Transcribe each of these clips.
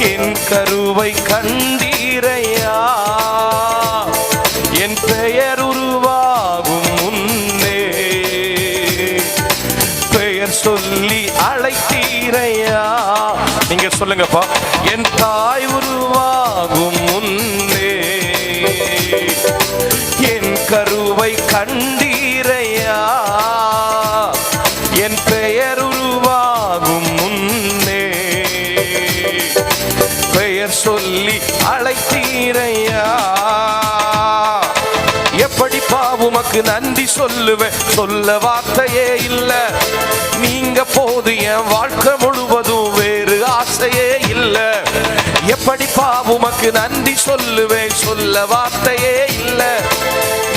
என் கருவை கண்டீரையா? என் பெயர் உருவாகும் முன்னே. பெயர் சொல்லி அழைத்தீரையா? நீங்க சொல்லுங்கப்பா. என் தாய் உருவாகும் முன்னே. என் கருவை கண்டீரையா? என் பெயர் உருவாகும் முன்னே. பெயர் சொல்லி அழைத்தீரையா? எப்படி உமக்கு நன்றி சொல்லுவேன்? சொல்ல வார்த்தையே இல்ல. நீங்க போது என் வாழ்க்கை முழுவதும் வேறு ஆசையே இல்ல. எப்படி உமக்கு நன்றி சொல்லுவேன்? சொல்ல வார்த்தையே இல்ல.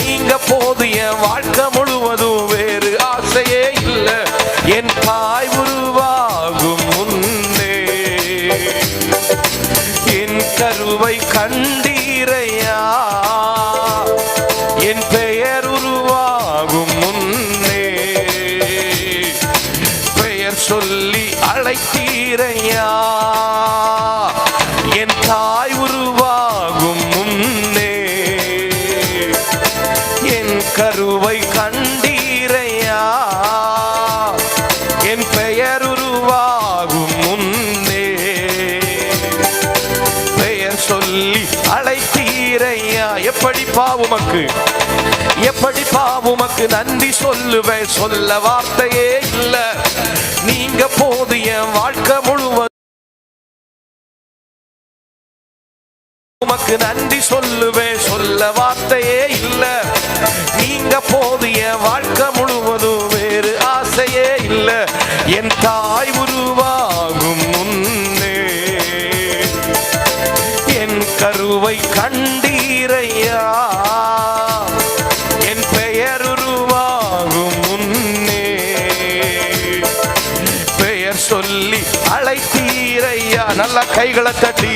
நீங்க போது என் வாழ்க்கை முழுவதும் வேறு ஆசையே இல்ல. என் தாய் கண்டீரையா? என் பெயர் உருவாகும் முன்னே. பெயர் சொல்லி அழைத்தீரையா? என் தாய் எப்படி உமக்கு. எப்படி உமக்கு நன்றி சொல்லுவேன்? சொல்ல வார்த்தையே இல்ல. நீங்க போது என் வாழ்க்கை முழுவதும். உமக்கு நன்றி சொல்லுவேன். சொல்ல வார்த்தையே இல்ல. நீங்க போது என் வாழ்க்கை முழுவதும். நல்ல கைகளை தட்டி.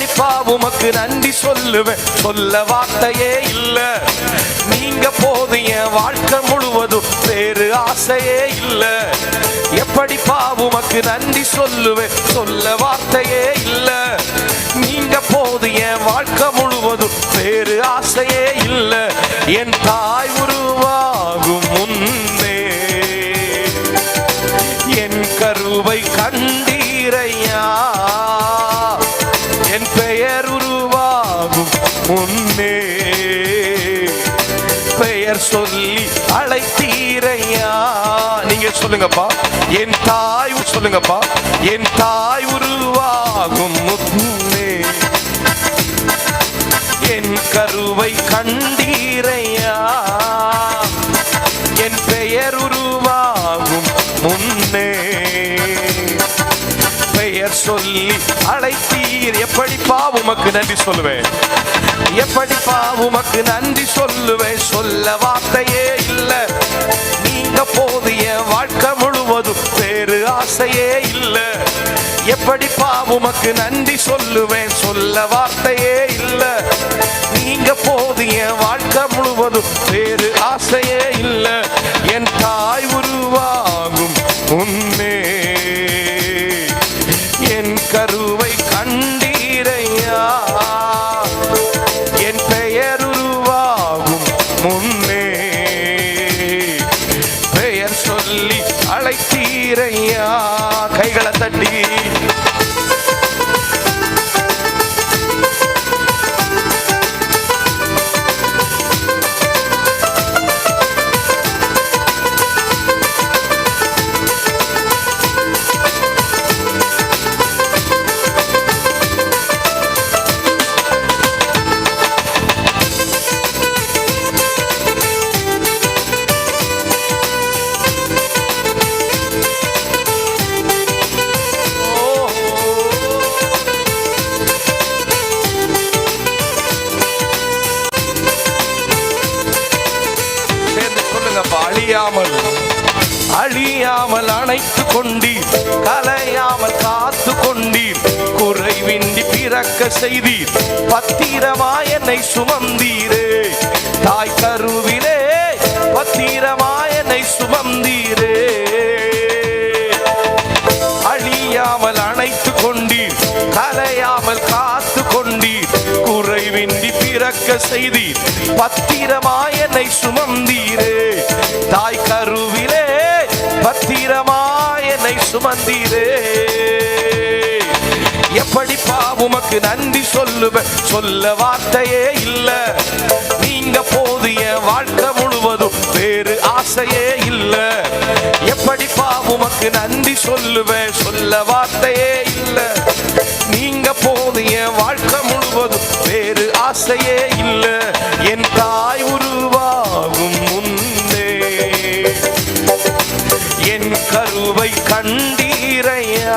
எப்படிப்பா உமக்கு நன்றி சொல்லுவேன். சொல்ல வார்த்தையே இல்ல. நீங்க போது என் வாழ்க்கை முழுவதும் வேறு ஆசையே இல்ல. எப்படிப்பா உமக்கு நன்றி சொல்லுவேன். சொல்ல வார்த்தையே இல்ல. நீங்க போது என் வாழ்க்கை முழுவதும் வேறு ஆசையே இல்ல. என் தாய் உரு சொல்லி அழைத்தீரையா? நீங்க சொல்லுங்கப்பா. என் தாய் சொல்லுங்கப்பா. என் தாய் உருவாகும் முன்னே என் கருவை கண் சொல்லி அழைத்தீர். எப்படிப்பா உமக்கு நன்றி சொல்லுவேன்? எப்படிப்பா உமக்கு நன்றி சொல்லுவேன்? சொல்ல வார்த்தையே இல்ல. நீங்க போது என் வாழ்க்கை முழுவதும் வேறு ஆசையே இல்ல. எப்படிப்பா உமக்கு நன்றி சொல்லுவேன்? சொல்ல வார்த்தையே இல்ல. நீங்க போது என் வாழ்க்கை முழுவதும் வேறு ஆசையே இல்ல. என் தாய் உருவாகும் உன்னே கருவை கண்டீரையா? என் பெயர் உருவாகும் முன்னே. பெயர் சொல்லி அழைத்தீரையா? கைகளை தட்டி. அணைத்து கொண்டீர். கலையாமல் காத்து கொண்டீர். குறைவின்றி பிறக்க செய்தீர். பத்திரமா என்னை சுமந்தீரே. தாய் கருவிலே பத்திரமா என்னை சுமந்தீரே. அழியாமல் அணைத்து கொண்டீர். கலையாமல் காத்து கொண்டீர். குறைவின்றி பிறக்க செய்தீர். பத்திரமாய் என்னை சுமந்தீரே. தாய் கருவில் பத்திரமாய் என்னை சுமந்தீரே. எப்படிப்பா உமக்கு நன்றி சொல்லுவேன் சொல்ல வார்த்தையே இல்ல. நீங்க போதிய வாழ்க்கை முழுவதும் வேறு ஆசையே இல்ல. எப்படிப்பா உமக்கு நன்றி சொல்லுவேன் சொல்ல வார்த்தையே இல்ல. நீங்க போதிய வாழ்க்கை முழுவதும் வேறு ஆசையே கிருபை கண்டீரையா?